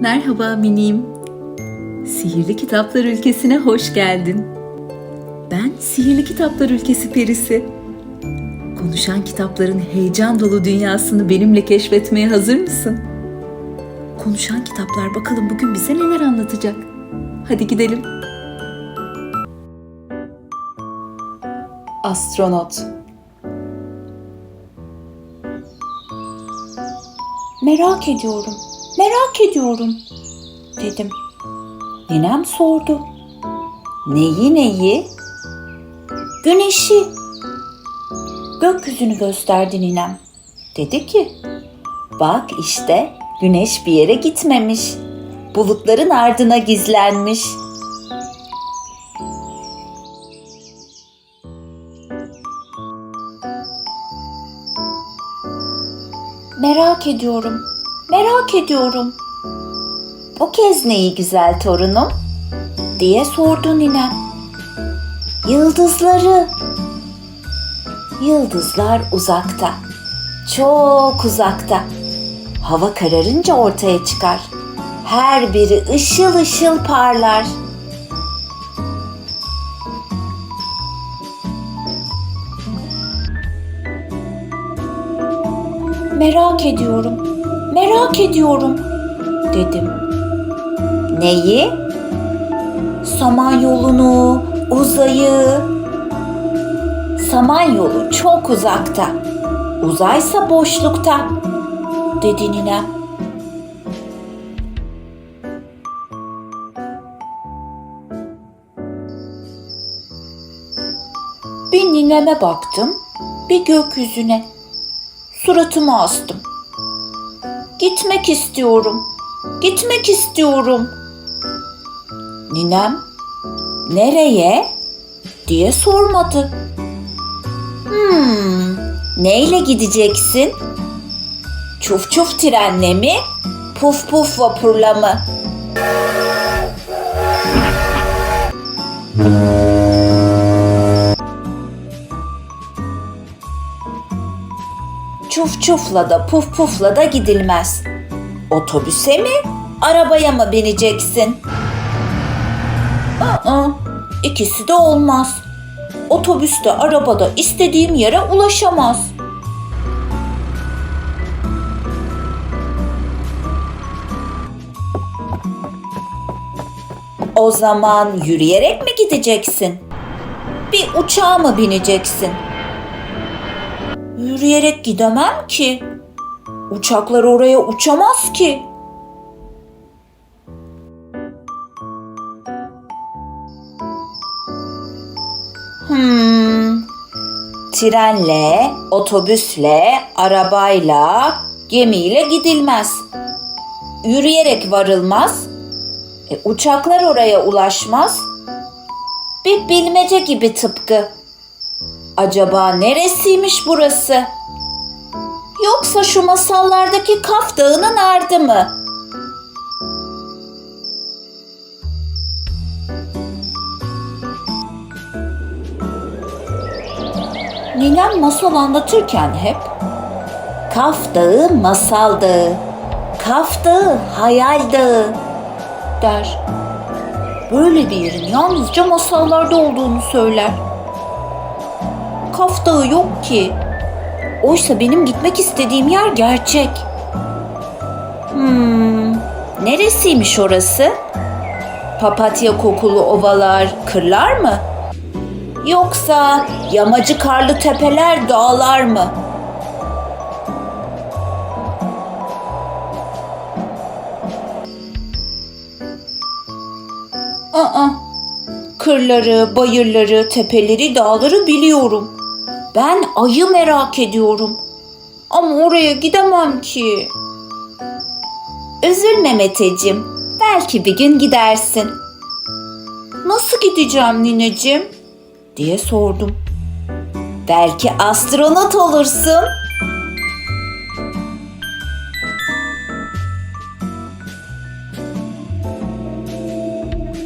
Merhaba minim. Sihirli Kitaplar Ülkesi'ne hoş geldin. Ben Sihirli Kitaplar Ülkesi perisi. Konuşan kitapların heyecan dolu dünyasını benimle keşfetmeye hazır mısın? Konuşan kitaplar bakalım bugün bize neler anlatacak. Hadi gidelim. Astronot Merak ediyorum, merak ediyorum dedim. Ninem sordu. Neyi neyi? Güneşi. Gökyüzünü gösterdi ninem. Dedi ki, bak işte güneş bir yere gitmemiş. Bulutların ardına gizlenmiş. Merak ediyorum, merak ediyorum Bu kez neyi güzel torunum? diye sordu ninem. Yıldızları. Yıldızlar uzakta. Çok uzakta. Hava kararınca ortaya çıkar. Her biri ışıl ışıl parlar. Merak ediyorum, merak ediyorum dedim. Neyi? Samanyolunu, uzayı, Samanyolu çok uzakta. Uzaysa boşlukta. dedi ninem. Bir nineme baktım, bir gökyüzüne. Suratımı astım. Gitmek istiyorum, gitmek istiyorum Ninem, nereye? diye sormadı. Hmm, neyle gideceksin? Çuf çuf trenle mi? Puf puf vapurla mı? Çuf çufla da puf pufla da gidilmez. Otobüse mi, arabaya mı bineceksin? Aa, ikisi de olmaz. Otobüste, arabada istediğim yere ulaşamaz. O zaman yürüyerek mi gideceksin? Bir uçağa mı bineceksin? Yürüyerek gidemem ki. Uçaklar oraya uçamaz ki. Hmm. Trenle, otobüsle, arabayla, gemiyle gidilmez. Yürüyerek varılmaz. E, uçaklar oraya ulaşmaz. Bir bilmece gibi tıpkı. Acaba neresiymiş burası? Yoksa şu masallardaki Kaf Dağı'nın ardı mı? Ninem masal anlatırken hep Kaf Dağı masal dağı. Kaf Dağı hayal dağı. der. Böyle bir yerin yalnızca masallarda olduğunu söyler. Kaf Dağı yok ki. Oysa benim gitmek istediğim yer gerçek. Hmm, neresiymiş orası? Papatya kokulu ovalar, kırlar mı? Yoksa yamacı karlı tepeler, dağlar mı? Aa, kırları, bayırları, tepeleri, dağları biliyorum. Ben ayı merak ediyorum. Ama oraya gidemem ki. Üzülme Meteciğim, belki bir gün gidersin. Nasıl gideceğim nineciğim? diye sordum. Belki astronot olursun.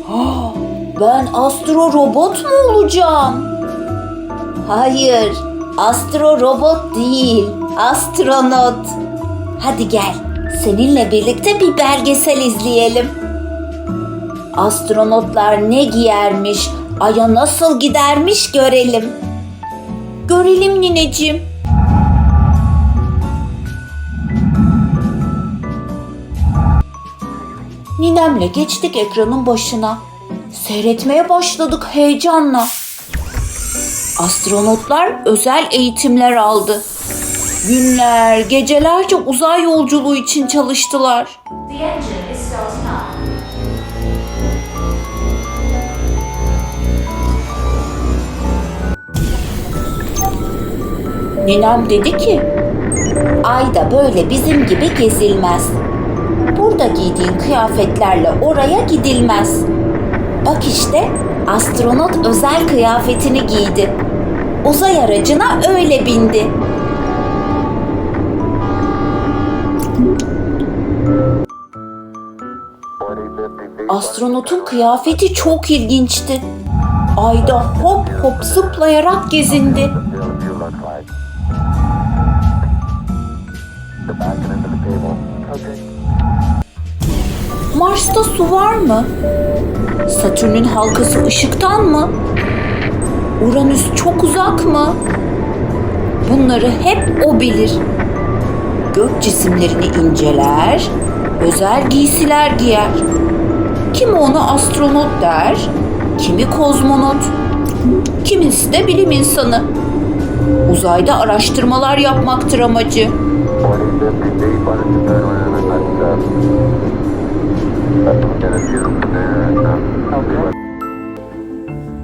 Ben astro robot mu olacağım? Hayır, astro robot değil, astronot. Hadi gel, Seninle birlikte bir belgesel izleyelim. Astronotlar ne giyermiş, aya nasıl gidermiş görelim. Görelim nineciğim. Ninemle geçtik ekranın başına. Seyretmeye başladık heyecanla. Astronotlar özel eğitimler aldı. Günler, gecelerce uzay yolculuğu için çalıştılar. Ninem dedi ki, Ayda böyle bizim gibi gezilmez. Burada giydiğin kıyafetlerle oraya gidilmez. Bak işte astronot özel kıyafetini giydi. Uzay aracına öyle bindi. Astronotun kıyafeti çok ilginçti. Ayda hop hop zıplayarak gezindi. Mars'ta su var mı? Satürn'ün halkası ışıktan mı? Uranüs çok uzak mı? Bunları hep o bilir. Gök cisimlerini inceler, özel giysiler giyer. Kimi ona astronot der, kimi kozmonot, kimisi de bilim insanı. Uzayda araştırmalar yapmaktır amacı. 40, 50